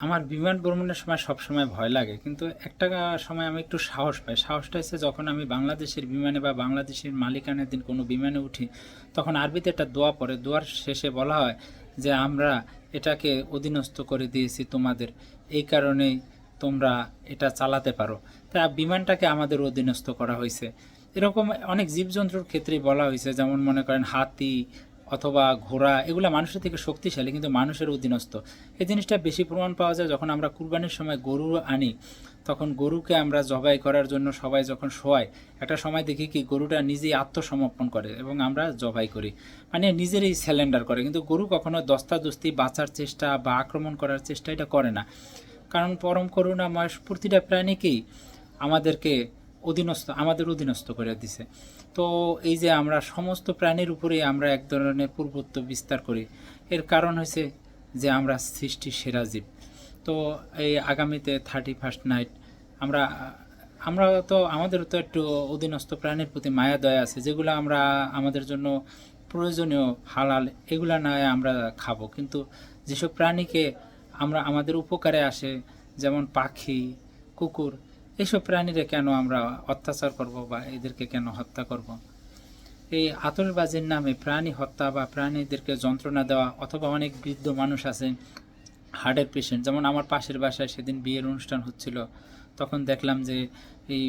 আমার বিমান ভ্রমণের সময় সবসময় ভয় লাগে, কিন্তু একটা সময় আমি একটু সাহস পাই। সাহসটা হচ্ছে যখন আমি বাংলাদেশের বিমানে বা বাংলাদেশের মালিকানের দিন কোনো বিমানে উঠি, তখন আরবিতে একটা দোয়া পড়ে। দোয়ার শেষে বলা হয় যে, আমরা এটাকে অধীনস্থ করে দিয়েছি তোমাদের। এই কারণেই তোমরা এটা চালাতে পারো। তা বিমানটাকে আমাদের অধীনস্থ করা হয়েছে। এরকম অনেক জীবজন্তুর ক্ষেত্রেই বলা হয়েছে, যেমন মনে করেন হাতি অথবা ঘোড়া, এগুলো মানুষের থেকে শক্তিশালী কিন্তু মানুষের অধীনস্থ। এই জিনিসটা বেশি প্রমাণ পাওয়া যায় যখন আমরা কুরবানির সময় গরু আনি, তখন গরুকে আমরা জবাই করার জন্য সবাই যখন শোয়াই, একটা সময় দেখি কি গরুটা নিজেই আত্মসমর্পণ করে এবং আমরা জবাই করি। মানে নিজেরই স্যালেন্ডার করে, কিন্তু গরু কখনো দস্তাদস্তি, বাঁচার চেষ্টা বা আক্রমণ করার চেষ্টা এটা করে না। কারণ পরম করুণাময় প্রতিটা প্রাণীকেই আমাদেরকে অধীনস্থ, আমাদের অধীনস্থ করে দিছে। তো এই যে আমরা সমস্ত প্রাণীর উপরেই আমরা এক ধরনের পূর্বত্ব বিস্তার করি, এর কারণ হয়েছে যে আমরা সৃষ্টি সেরা জীব। তো এই আগামীতে থার্টি ফার্স্ট নাইট আমরা আমরা তো আমাদের তো একটু অধীনস্থ প্রাণীর প্রতি মায়া, দয়া আছে, যেগুলো আমরা, আমাদের জন্য প্রয়োজনীয়, হালাল, এগুলা নয় আমরা খাব। কিন্তু যেসব প্রাণীকে আমরা, আমাদের উপকারে আসে, যেমন পাখি, কুকুর এইসব প্রাণীরা কেন আমরা অত্যাচার করব বা এদেরকে কেন হত্যা করব? এই আতশবাজির নামে প্রাণী হত্যা বা প্রাণীদেরকে যন্ত্রণা দেওয়া অথবা অনেক বৃদ্ধ মানুষ আছে হার্টের পেশেন্ট, যেমন আমার পাশের বাসায় সেদিন বিয়ের অনুষ্ঠান হচ্ছিল, তখন দেখলাম যে এই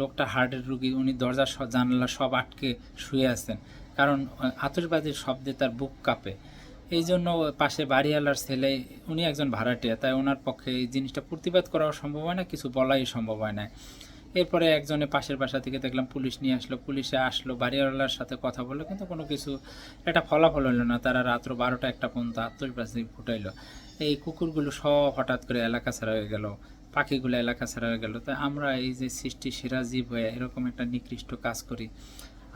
লোকটা হার্টের রুগী, উনি দরজা জানালা সব আটকে শুয়ে আছেন। কারণ আতশবাজির শব্দে তার বুক কাঁপে। এই জন্য পাশে বাড়িওয়ালার ছেলে, উনি একজন ভাড়াটিয়া, তাই ওনার পক্ষে এই জিনিসটা প্রতিবাদ করাও সম্ভব হয় না, কিছু বলাই সম্ভব হয় না। এরপরে একজনে পাশের বাসা থেকে দেখলাম পুলিশ নিয়ে আসলো, পুলিশে আসলো, বাড়িওয়ালার সাথে কথা বলল, কিন্তু কোনো কিছু, একটা ফলাফল হলো না, তারা রাত্র বারোটা একটা পর্যন্ত আত্মবিশ্বাসী ফুটাইলো। এই কুকুরগুলো সব হঠাৎ করে এলাকা ছাড়া হয়ে গেল, পাখিগুলো এলাকা ছাড়া হয়ে গেল। তাই আমরা এই যে সৃষ্টি সেরা জীব হয়ে এরকম একটা নিকৃষ্ট কাজ করি,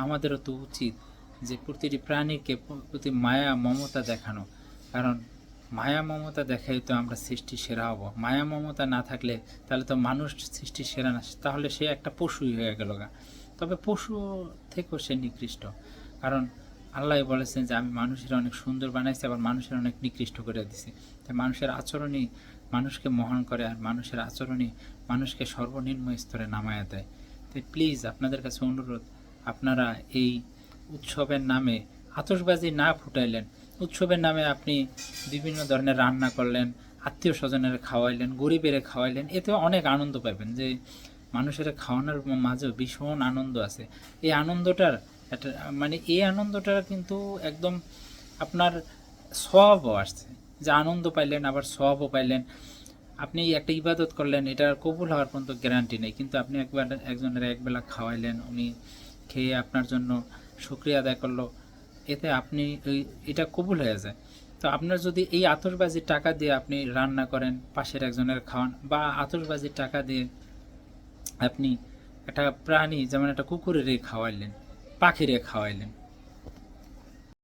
আমাদেরও তো উচিত যে প্রতিটি প্রাণীকে প্রতি মায়া, মমতা দেখানো। কারণ মায়া, মমতা দেখাই তো আমরা সৃষ্টি সেরা হব। মায়া, মমতা না থাকলে তাহলে তো মানুষ সৃষ্টি সেরা না। তাহলে সে একটা পশুই হয়ে গেল গা। তবে পশু থেকেও সে নিকৃষ্ট। কারণ আল্লাহ বলেছেন যে, আমি মানুষের অনেক সুন্দর বানাইছি, আবার মানুষের অনেক নিকৃষ্ট করে দিছি। তাই মানুষের আচরণই মানুষকে মহান করে, আর মানুষের আচরণই মানুষকে সর্বনিম্ন স্তরে নামায়া দেয়। তাই প্লিজ আপনাদের কাছে অনুরোধ, আপনারা এই উৎসবের নামে আতসবাজি না ফুটাইলেন। উৎসবের নামে আপনি বিভিন্ন ধরনের রান্না করলেন আত্মীয় স্বজনের খাওয়াইলেন, গরিবের খাওয়াইলেন এতে অনেক আনন্দ পাবেন যে মানুষের খাওয়ানোর মাঝেও ভীষণ আনন্দ আছে। এই আনন্দটার একটা মানে এই আনন্দটা কিন্তু একদম আপনার সবও আসছে। যে আনন্দ পাইলেন, আবার সবও পাইলেন। আপনি একটা ইবাদত করলেন এটার কবুল হওয়ার পর্যন্ত গ্যারান্টি নেই। কিন্তু আপনি একবার, একজনের একবেলা খাওয়াইলেন, উনি খেয়ে আপনার জন্য শুক্রিয়া আদায় করল। এতে আপনি এটা কবুল হয়ে যায়। তো আপনার যদি এই আতশবাজির টাকা দিয়ে আপনি রান্না করেন, পাশের একজনের খাওয়ান বা আতশবাজির টাকা দিয়ে আপনি একটা প্রাণী, যেমন একটা কুকুরের খাওয়াইলেন পাখিরে খাওয়াইলেন